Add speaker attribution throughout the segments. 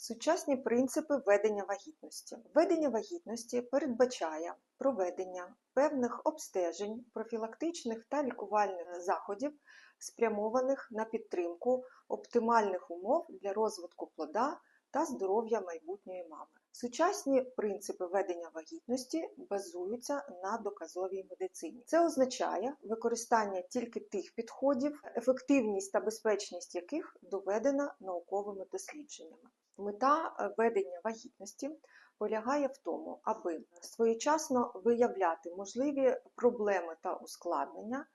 Speaker 1: Сучасні принципи ведення вагітності. Ведення вагітності передбачає проведення певних обстежень, профілактичних та лікувальних заходів, спрямованих на підтримку оптимальних умов для розвитку плода та здоров'я майбутньої мами. Сучасні принципи ведення вагітності базуються на доказовій медицині. Це означає використання тільки тих підходів, ефективність та безпечність яких доведена науковими дослідженнями. Мета е, ведення вагітності полягає в тому, аби своєчасно виявляти можливі проблеми та ускладнення,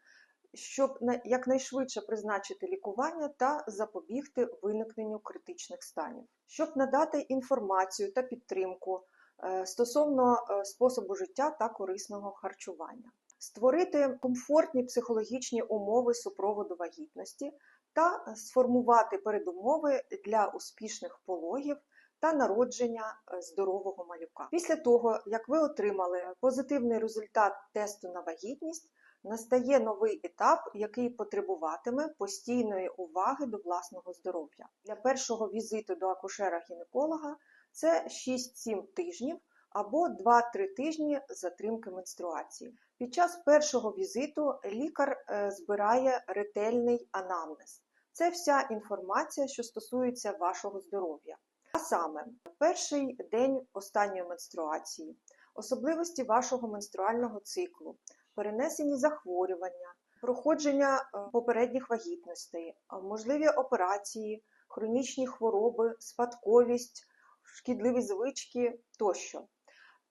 Speaker 1: щоб якнайшвидше призначити лікування та запобігти виникненню критичних станів, щоб надати інформацію та підтримку е, стосовно е, способу життя та корисного харчування, створити комфортні психологічні умови супроводу вагітності та сформувати передумови для успішних пологів та народження е, здорового малюка. Після того, як ви отримали позитивний результат тесту на вагітність, настає новий етап, який потребуватиме постійної уваги до власного здоров'я. Для першого візиту до акушера-гінеколога це 6-7 тижнів або 2-3 тижні затримки менструації. Під час першого візиту лікар е, збирає ретельний анамнез. Це вся інформація, що стосується вашого здоров'я. А саме, перший день останньої менструації, особливості вашого менструального циклу, перенесені захворювання, проходження е, попередніх вагітностей, можливі операції, хронічні хвороби, спадковість, шкідливі звички тощо.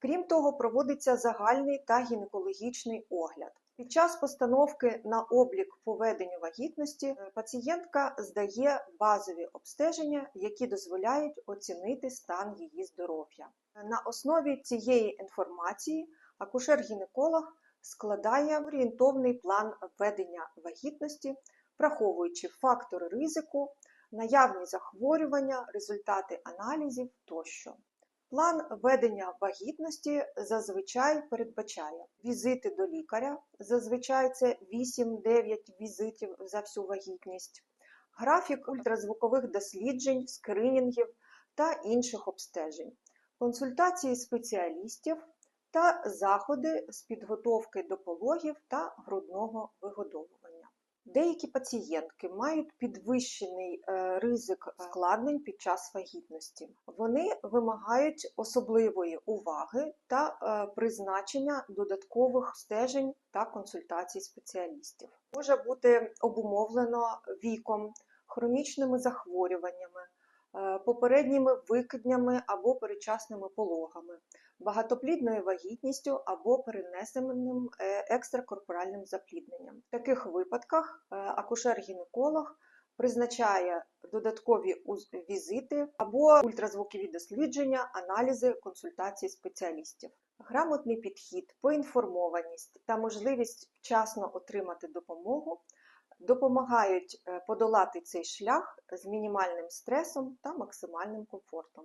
Speaker 1: Крім того, проводиться загальний та гінекологічний огляд. Під час постановки на облік по веденню вагітності е, пацієнтка здає базові обстеження, які дозволяють оцінити стан її здоров'я. На основі цієї інформації акушер-гінеколог складає орієнтовний план ведення вагітності, враховуючи фактори ризику, наявні захворювання, результати аналізів тощо. План ведення вагітності зазвичай передбачає візити до лікаря, зазвичай це 8-9 візитів за всю вагітність, графік ультразвукових досліджень, скринінгів та інших обстежень, консультації спеціалістів та заходи з підготовки до пологів та грудного вигодовування. Деякі пацієнтки мають підвищений е, ризик складнень під час вагітності. Вони вимагають особливої уваги та е, призначення додаткових стежень та консультацій спеціалістів. Може бути обумовлено віком, хронічними захворюваннями, е, попередніми викиднями або передчасними пологами, багатоплідною вагітністю або перенесеним е, екстракорпоральним заплідненням. В таких випадках е, акушер-гінеколог призначає додаткові візити або ультразвукові дослідження, аналізи, консультації спеціалістів. Грамотний підхід, поінформованість та можливість вчасно отримати допомогу допомагають е, подолати цей шлях з мінімальним стресом та максимальним комфортом.